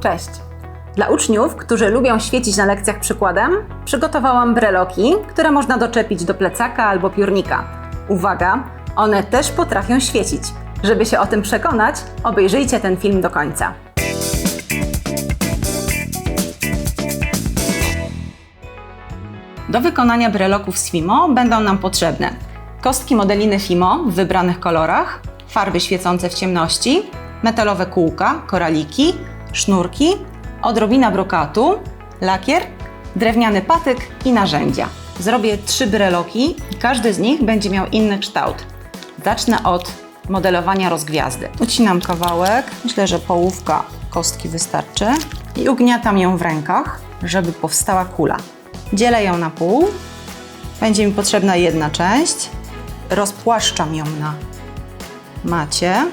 Cześć! Dla uczniów, którzy lubią świecić na lekcjach przykładem, przygotowałam breloki, które można doczepić do plecaka albo piórnika. Uwaga, one też potrafią świecić. Żeby się o tym przekonać, obejrzyjcie ten film do końca. Do wykonania breloków z Fimo będą nam potrzebne kostki modeliny Fimo w wybranych kolorach, farby świecące w ciemności, metalowe kółka, koraliki, sznurki, odrobina brokatu, lakier, drewniany patyk i narzędzia. Zrobię trzy breloki i każdy z nich będzie miał inny kształt. Zacznę od modelowania rozgwiazdy. Ucinam kawałek, myślę, że połówka kostki wystarczy i ugniatam ją w rękach, żeby powstała kula. Dzielę ją na pół. Będzie mi potrzebna jedna część. Rozpłaszczam ją na macie.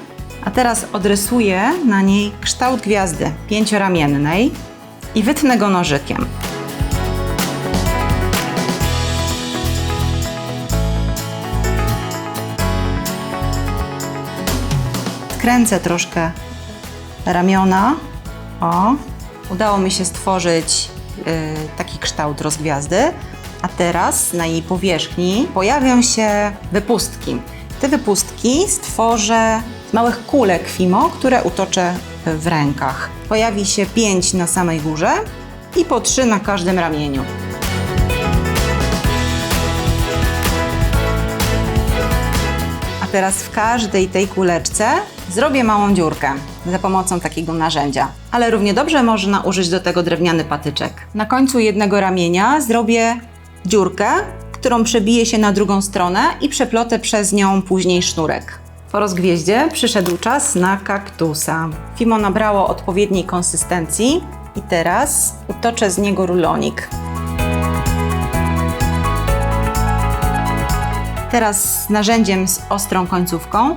A teraz odrysuję na niej kształt gwiazdy pięcioramiennej i wytnę go nożykiem. Skręcę troszkę ramiona. O, udało mi się stworzyć y, taki kształt rozgwiazdy. A teraz na jej powierzchni pojawią się wypustki. Te wypustki stworzę małych kulek Fimo, które utoczę w rękach. Pojawi się pięć na samej górze i po trzy na każdym ramieniu. A teraz w każdej tej kuleczce zrobię małą dziurkę za pomocą takiego narzędzia. Ale równie dobrze można użyć do tego drewniany patyczek. Na końcu jednego ramienia zrobię dziurkę, którą przebiję się na drugą stronę i przeplotę przez nią później sznurek. Po rozgwieździe przyszedł czas na kaktusa. Fimo nabrało odpowiedniej konsystencji i teraz utoczę z niego rulonik. Teraz narzędziem z ostrą końcówką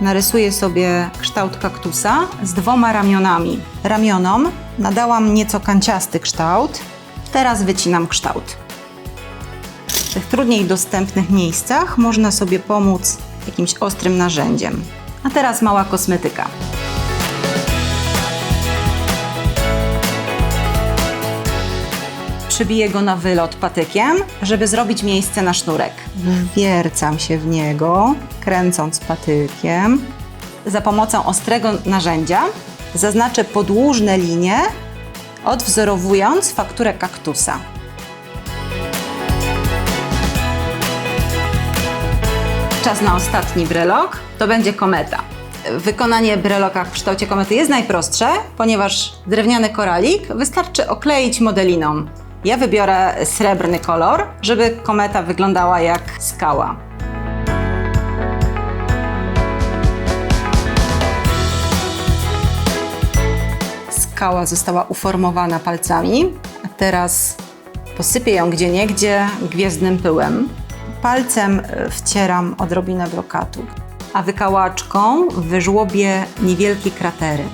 narysuję sobie kształt kaktusa z dwoma ramionami. Ramionom nadałam nieco kanciasty kształt. Teraz wycinam kształt. W tych trudniej dostępnych miejscach można sobie pomóc jakimś ostrym narzędziem. A teraz mała kosmetyka. Przybiję go na wylot patykiem, żeby zrobić miejsce na sznurek. Wwiercam się w niego, kręcąc patykiem. Za pomocą ostrego narzędzia zaznaczę podłużne linie, odwzorowując fakturę kaktusa. Czas na ostatni brelok. To będzie kometa. Wykonanie breloka w kształcie komety jest najprostsze, ponieważ drewniany koralik wystarczy okleić modeliną. Ja wybiorę srebrny kolor, żeby kometa wyglądała jak skała. Skała została uformowana palcami, a teraz posypię ją gdzieniegdzie gwiezdnym pyłem. Palcem e, wcieram odrobinę brokatu, a wykałaczką wyżłobię niewielkie kratery.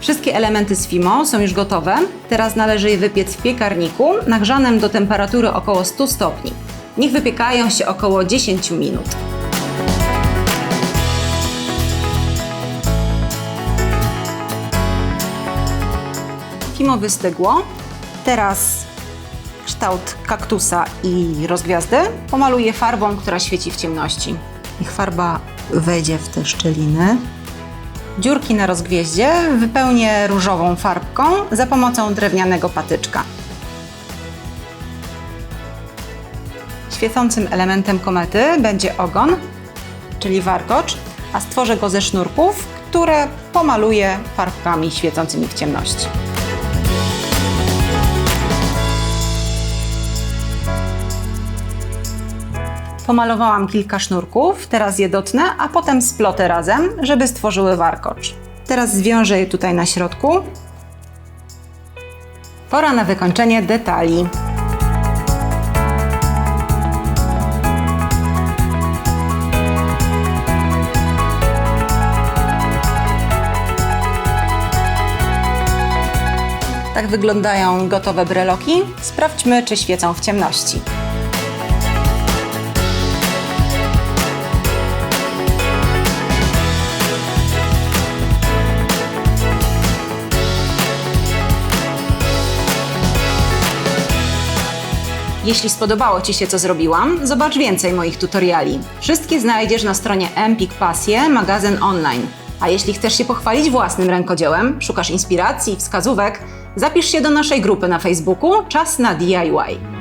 Wszystkie elementy z Fimo są już gotowe. Teraz należy je wypiec w piekarniku nagrzanym do temperatury około 100 stopni. Niech wypiekają się około 10 minut. Fimo wystygło. Teraz kształt kaktusa i rozgwiazdy pomaluję farbą, która świeci w ciemności. Niech farba wejdzie w te szczeliny. Dziurki na rozgwieździe wypełnię różową farbką za pomocą drewnianego patyczka. Świecącym elementem komety będzie ogon, czyli warkocz, a stworzę go ze sznurków, które pomaluję farbkami świecącymi w ciemności. Pomalowałam kilka sznurków, teraz je dotnę, a potem splotę razem, żeby stworzyły warkocz. Teraz zwiążę je tutaj na środku. Pora na wykończenie detali. Tak wyglądają gotowe breloki. Sprawdźmy, czy świecą w ciemności. Jeśli spodobało Ci się, co zrobiłam, zobacz więcej moich tutoriali. Wszystkie znajdziesz na stronie Empik Pasje, magazyn online. A jeśli chcesz się pochwalić własnym rękodziełem, szukasz inspiracji, wskazówek, zapisz się do naszej grupy na Facebooku Czas na DIY.